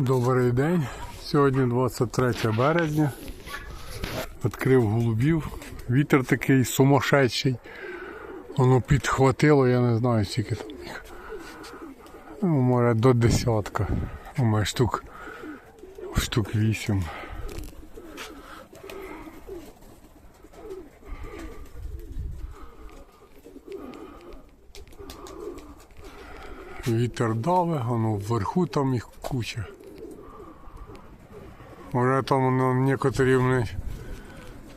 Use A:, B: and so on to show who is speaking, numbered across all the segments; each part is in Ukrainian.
A: Добрий день. Сьогодні 23 березня. Відкрив голубів. Вітер такий сумасшедший. Воно підхватило, я не знаю, скільки там їх. Ну, може до десятка. У мене штук, штук вісім. Вітер даве, воно вверху там їх куча. Уже там ну, некоторі мене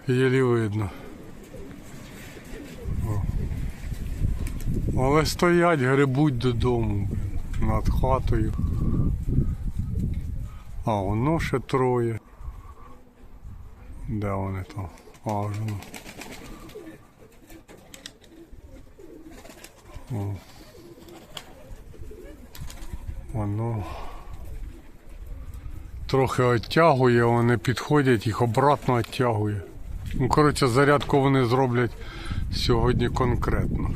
A: єлі видно. Але стоять, грибуть додому, над хатою. А воно ще троє. Де вони там? Аж воно. О. Воно трохи оттягує, вони підходять, їх обратно оттягує. Ну, коротше, зарядку вони зроблять сьогодні конкретно.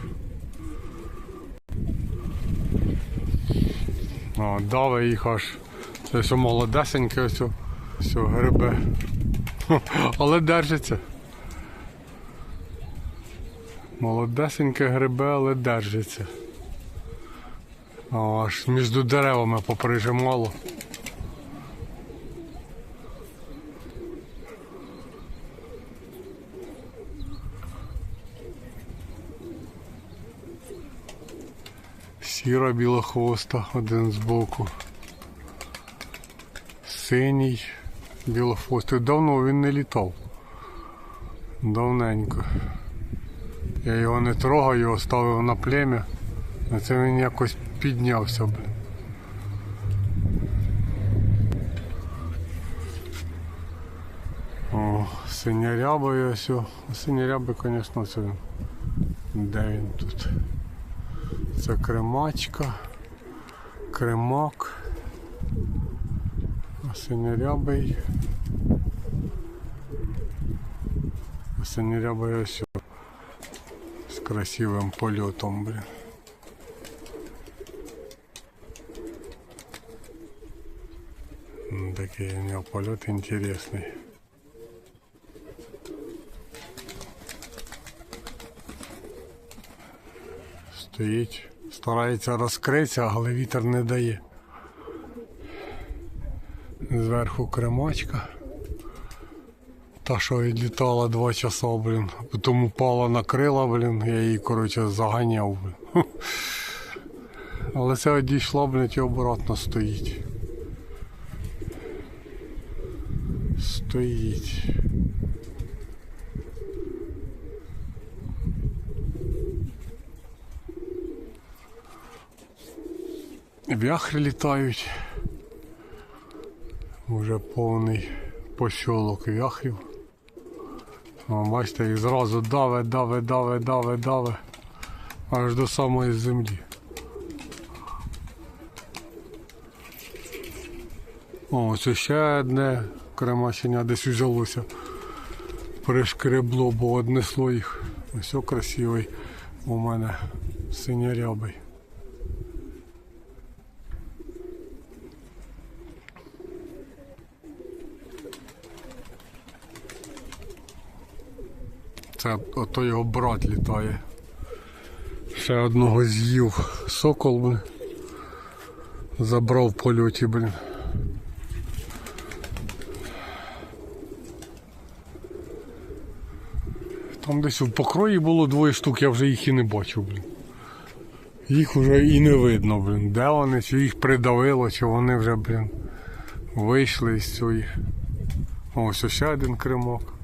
A: О, дави їх аж. Це все молодесеньке, ось, все грибе. Але держиться. Молодесеньке грибе, але держиться. Аж між деревами поприжимало. Сіра білохвоста один збоку. Синій білохвостий. Давно він не літав. Давненько. Я його не трогав, його ставив на плем'я. А це він якось піднявся, блин. О, синярябою ось. о. Синяряби, звісно, це він. Де він тут? Це кремачка, синярябий. А синярябий ось з красивим польотом, блин. М, Такий у нього польот інтересний. Стоїть, старається розкритися, але вітер не дає. Зверху кремачка. Та, що відлітала два часа, блін. Потім упала на крила, блін, я її, коротше, заганяв, блін. Але це одійшла, блядь, і обратно стоїть. Стоїть. Вяхри літають. Уже повний посілок вяхрів. О, бачите, їх зразу даве, даве, даве, даве, даве. Аж до самої землі. О, ось ще одне кремачення десь взялося. Пришкребло, бо однесло їх. Ось красивий у мене синярябий. Це ото його брат літає. Ще одного з'їв сокол, блин. Забрав в польоті, блин. Там десь в покрої було двоє штук, я вже їх і не бачив, блін. Їх вже і не видно, блін. Де вони, чи їх придавило, чи вони вже, блін, вийшли із цієї. Ось ще один кремок.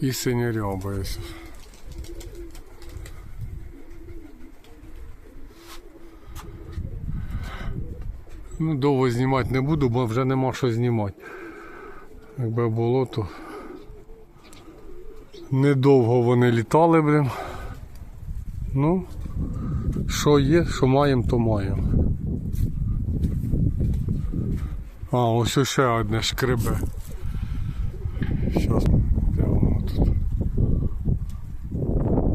A: І синяряба ось. Ну, довго знімати не буду, бо вже нема що знімати. Якби було, то недовго вони літали, блін. Ну, що є, що маємо, то маємо. А, ось ще одне шкребе. Щас, де воно тут?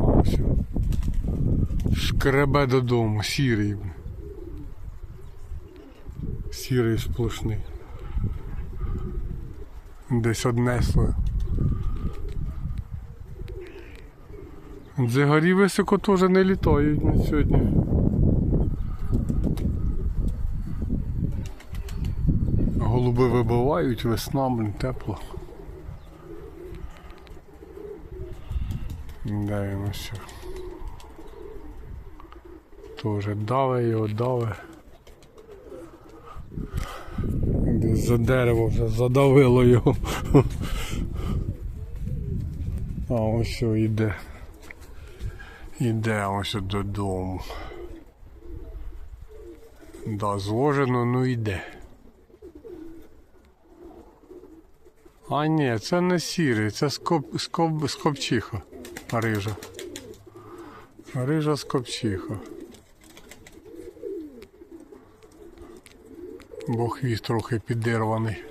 A: А, ось. Шкребе додому, сірий. Сірий сплошний. Десь однесло. Дзигарі високо теж не літають на сьогодні. Голуби вибивають, весна, блін, тепло. Він ось? Тоже даве його. Десь за дерево вже задавило його. А ось що йде. Іде ось додому. Да, зложено, ну йде. А ні, це не сірий, це скоп, скоп, скопчиха. Рижа. Рижа скопчиха. Бо хвіст трохи підірваний.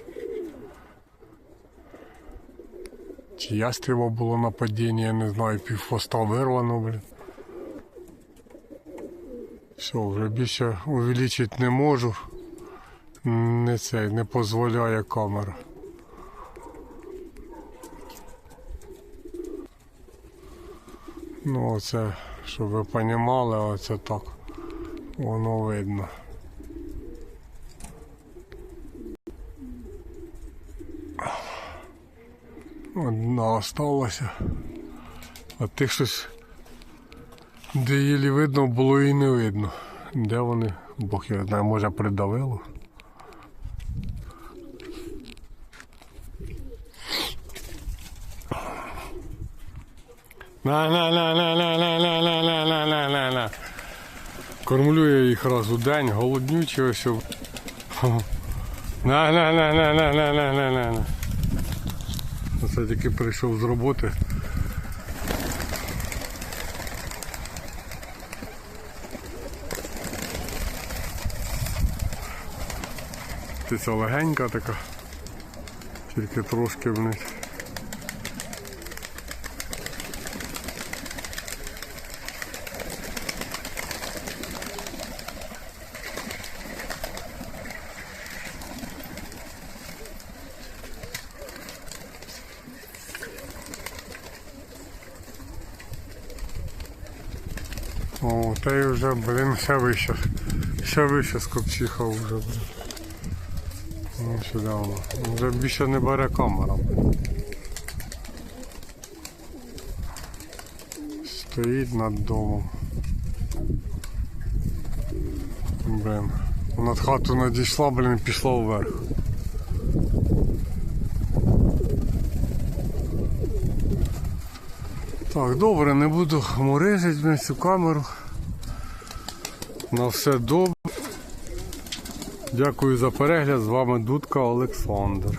A: Чи ястріба було нападіння, я не знаю, півхвоста вирвано, блін. Все, вже більше увеличити не можу. Не цей, не дозволяє камера. Ну оце, щоб ви розуміли, оце так. Воно видно. Одна осталася. А тих щось, де їлі видно, було і не видно. Де вони? Бог я знає, може придавило. На на на на на на на на на на на на на Кормлю я їх раз у день, голоднючі ось. На на на на на на на на на на Тільки прийшов з роботи. Птиця легенька така, тільки трошки вниз. О, та й вже, блін, ще вище. Ще вище скопчиха вже, блін. Ну, сюди. Вже більше не бере камера. Стоїть над домом. Блін. Над хату надійшла, блін, пішла вверх. Так, добре, не буду морежити на цю камеру. На все добре. Дякую за перегляд. З вами Дудка Олександр.